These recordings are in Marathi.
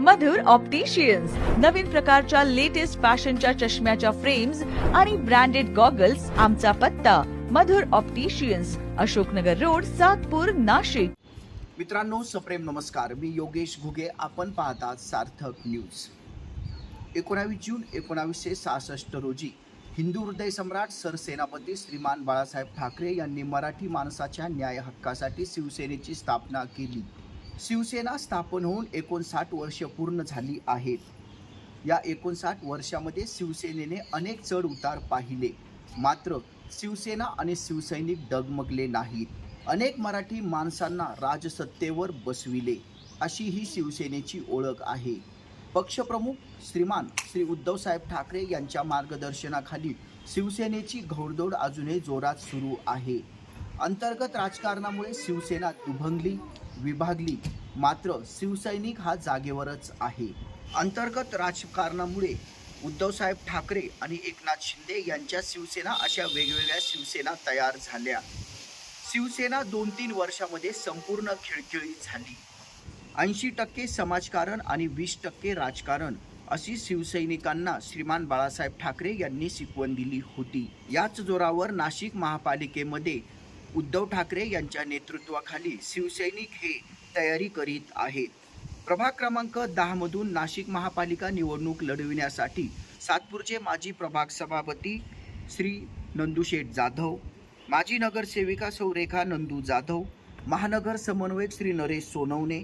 मधुर ऑप्टिशियन्स नवीन प्रकारच्या लेटेस्ट फॅशनच्या चष्म्याच्या फ्रेम्स आणि ब्रँडेड गॉगल्स आमचा पत्ता. Madhur opticians Ashoknagar road Satpur Nashik. मित्रांनो सप्रेम नमस्कार. मी योगेश घुगे. आपण पाहतात सार्थक न्यूज एकोणावीस जून एकोणावीसशे सहासष्ट रोजी हिंदू हृदय सम्राट सरसेनापती श्रीमान बाळासाहेब ठाकरे यांनी मराठी माणसाच्या न्याय हक्कासाठी शिवसेनेची स्थापना केली. शिवसेना स्थापन होऊन एकोणसाठ वर्ष पूर्ण झाली आहेत. या एकोणसाठ वर्षामध्ये शिवसेनेने अनेक चढ उतार पाहिले. मात्र शिवसेना आणि शिवसैनिक डगमगले नाहीत. अनेक मराठी माणसांना राजसत्तेवर बसविले अशी ही शिवसेनेची ओळख आहे. पक्षप्रमुख श्रीमान श्री उद्धवसाहेब ठाकरे यांच्या मार्गदर्शनाखाली शिवसेनेची घोडदौड अजूनही जोरात सुरू आहे. अंतर्गत राजकारणामुळे शिवसेना दुभंगली विभागली. मात्र शिवसैनिक हा जागेवरच आहे. अंतर्गत राजकारणामुळे उद्धवसाहेब ठाकरे आणि एकनाथ शिंदे यांच्या शिवसेना अशा वेगवेगळ्या शिवसेना तयार झाल्या. शिवसेना दोन तीन वर्षामध्ये संपूर्ण खिळखिळी झाली. ऐंशी टक्के समाजकारण आणि वीस टक्के राजकारण अशी शिवसैनिकांना श्रीमान बाळासाहेब ठाकरे यांनी शिकवण दिली होती. याच जोरावर नाशिक महापालिकेमध्ये उद्धव ठाकरे यांच्या नेतृत्वाखाली शिवसैनिक हे तयारी करीत आहेत. प्रभाग क्रमांक दहामधून नाशिक महापालिका निवडणूक लढविण्यासाठी सातपूरचे माजी प्रभाग सभापती श्री नंदुशेठ जाधव माजी नगरसेविका सौरेखा नंदू जाधव महानगर समन्वयक श्री नरेश सोनवणे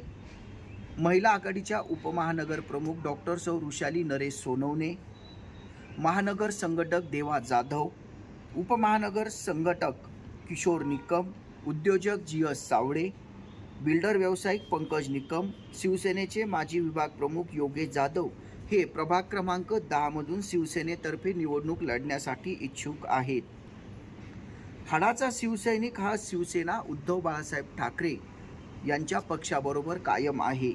महिला आघाडीच्या उपमहानगर प्रमुख डॉक्टर सौ ऋषाली नरेश सोनवणे महानगर संघटक देवा जाधव उपमहानगर संघटक किशोर निकम उद्योजक जी एस सावळे बिल्डर व्यावसायिक पंकज निकम शिवसेनेचे माजी विभाग प्रमुख योगेश जाधव हे प्रभाग क्रमांक दहामधून शिवसेनेतर्फे निवडणूक लढण्यासाठी इच्छुक आहेत. हाडाचा शिवसैनिक हा शिवसेना उद्धव बाळासाहेब ठाकरे यांच्या पक्षाबरोबर कायम आहे.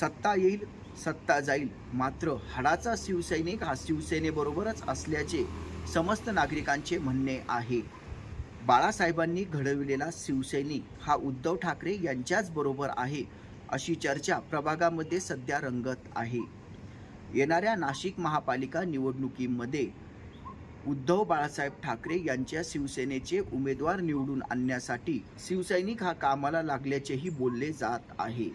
सत्ता येईल सत्ता जाईल मात्र हाडाचा शिवसैनिक हा शिवसेनेबरोबरच असल्याचे समस्त नागरिकांचे म्हणणे आहे. बाळासाहेबांनी घडविलेला शिवसैनिक हा उद्धव ठाकरे यांच्याच बरोबर आहे अशी चर्चा प्रभागामध्ये सध्या रंगत आहे. येणाऱ्या नाशिक महापालिका निवडणुकीमध्ये उद्धव बाळासाहेब ठाकरे यांच्या शिवसेनेचे उमेदवार निवडून आणण्यासाठी शिवसैनिक हा कामाला लागल्याचेही बोलले जात आहे.